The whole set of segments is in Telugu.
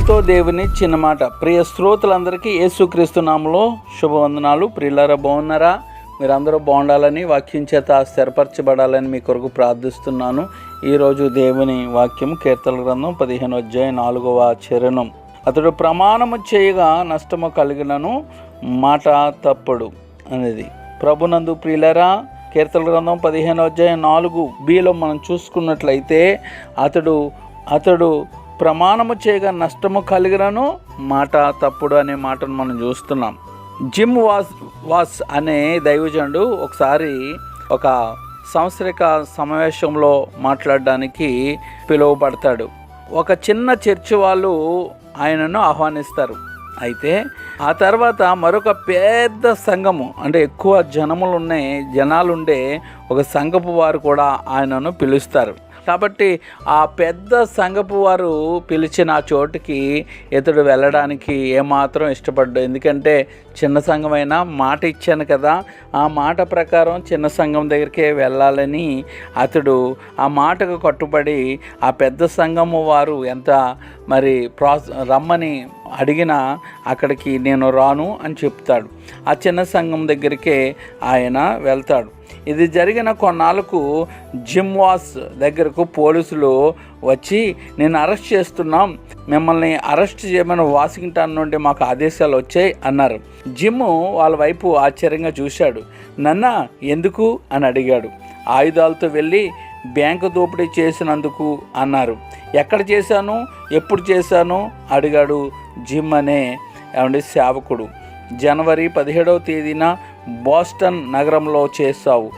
మీతో దేవుని చిన్న మాట ప్రియ శ్రోతలందరికీ యేసుక్రీస్తు నామలో శుభవందనాలు. ప్రియులారా బాగున్నారా? మీరందరూ బాగుండాలని వాక్యం చేత స్థిరపరచబడాలని మీ కొరకు ప్రార్థిస్తున్నాను. ఈరోజు దేవుని వాక్యం కీర్తన గ్రంథం పదిహేను అధ్యాయం నాలుగవ చరణం. అతడు ప్రమాణము చేయగా నష్టము కలిగినను మాట తప్పడు అనేది. ప్రభునందు ప్రియులరా కీర్తన గ్రంథం పదిహేను అధ్యాయం నాలుగు బిలో మనం చూసుకున్నట్లయితే అతడు అతడు ప్రమాణము చేయగా నష్టము కలిగినను మాట తప్పుడు అనే మాటను మనం చూస్తున్నాం. జిమ్ వాస్ వాస్ అనే దైవజనుడు ఒకసారి ఒక సంవత్సరిక సమావేశంలో మాట్లాడడానికి పిలువబడతాడు. ఒక చిన్న చర్చి వాళ్ళు ఆయనను ఆహ్వానిస్తారు. అయితే ఆ తర్వాత మరొక పెద్ద సంఘము అంటే ఎక్కువ జనములు ఉన్నాయి జనాలు ఉండే ఒక సంఘపు వారు కూడా ఆయనను పిలుస్తారు. కాబట్టి ఆ పెద్ద సంఘపు వారు పిలిచిన ఆ చోటుకి ఇతడు వెళ్ళడానికి ఏమాత్రం ఇష్టపడ్డాడు ఎందుకంటే చిన్న సంఘమైనా మాట ఇచ్చాను కదా ఆ మాట ప్రకారం చిన్న సంఘం దగ్గరికే వెళ్ళాలని అతడు ఆ మాటకు కట్టుబడి ఆ పెద్ద సంఘము వారు ఎంత మరి ప్రాస్ రమ్మని అడిగినా అక్కడికి నేను రాను అని చెప్తాడు. ఆ చిన్న సంఘం దగ్గరికే ఆయన వెళ్తాడు. ఇది జరిగిన కొన్నాళ్ళకు జిమ్వాస్ దగ్గరకు పోలీసులు వచ్చి నేను అరెస్ట్ చేస్తున్నాం. మిమ్మల్ని అరెస్ట్ చేయమని వాషింగ్టన్ నుండి మాకు ఆదేశాలు వచ్చాయి అన్నారు. జిమ్ వాళ్ళ వైపు ఆశ్చర్యంగా చూశాడు. నన్న ఎందుకు? అని అడిగాడు. ఆయుధాలతో వెళ్ళి బ్యాంకు దోపిడీ చేసినందుకు అన్నారు. ఎక్కడ చేశాను? ఎప్పుడు చేశాను? అడిగాడు జిమ్ అనే ఏమండి సేవకుడు. జనవరి పదిహేడవ తేదీన బోస్టన్ నగరంలో చేశావు.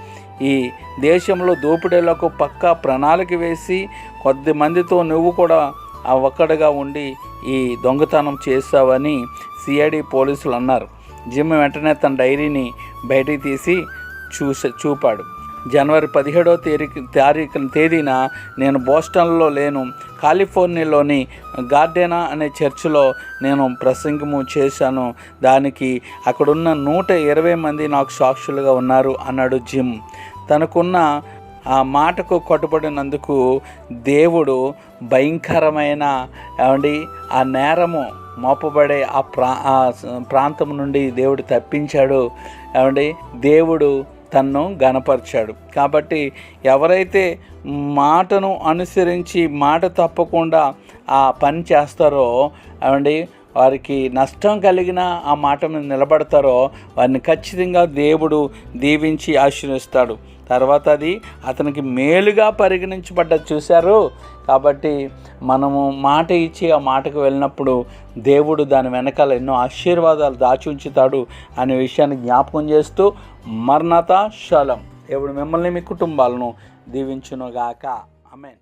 ఈ దేశంలో దోపిడీలకు పక్కా ప్రణాళిక వేసి కొద్ది మందితో నువ్వు కూడా ఆ ఒక్కడిగా ఉండి ఈ దొంగతనం చేశావని సిఐడి పోలీసులు అన్నారు. జిమ్ వెంటనే తన డైరీని బయటికి తీసి చూస చూపాడు. జనవరి పదిహేడవ తేదీ తారీఖు తేదీన నేను బోస్టన్లో లేను. కాలిఫోర్నియాలోని గార్డెనా అనే చర్చిలో నేను ప్రసంగము చేశాను. దానికి అక్కడున్న నూట ఇరవై మంది నాకు సాక్షులుగా ఉన్నారు అన్నాడు జిమ్. తనకున్న ఆ మాటకు కట్టుబడినందుకు దేవుడు భయంకరమైన ఏమండి ఆ నేరము మోపబడే ఆ ప్రా ఆ ప్రాంతం నుండి దేవుడు తప్పించాడు. ఏమండి దేవుడు తన్ను గనపరిచాడు కాబట్టి ఎవరైతే మాటను అనుసరించి మాట తప్పకుండా ఆ పని చేస్తారో అవండి వారికి నష్టం కలిగిన ఆ మాట మీద నిలబడతారో వారిని ఖచ్చితంగా దేవుడు దీవించి ఆశీర్వస్తాడు తర్వాత అది అతనికి మేలుగా పరిగణించబడ్డ చూశారు. కాబట్టి మనము మాట ఇచ్చి ఆ మాటకు వెళ్ళినప్పుడు దేవుడు దాని వెనకాల ఎన్నో ఆశీర్వాదాలు దాచి ఉంచుతాడు అనే విషయాన్ని జ్ఞాపకం చేస్తూ మర్ణత శలం. దేవుడు మిమ్మల్ని మీ కుటుంబాలను దీవించునుగాక. అమెన్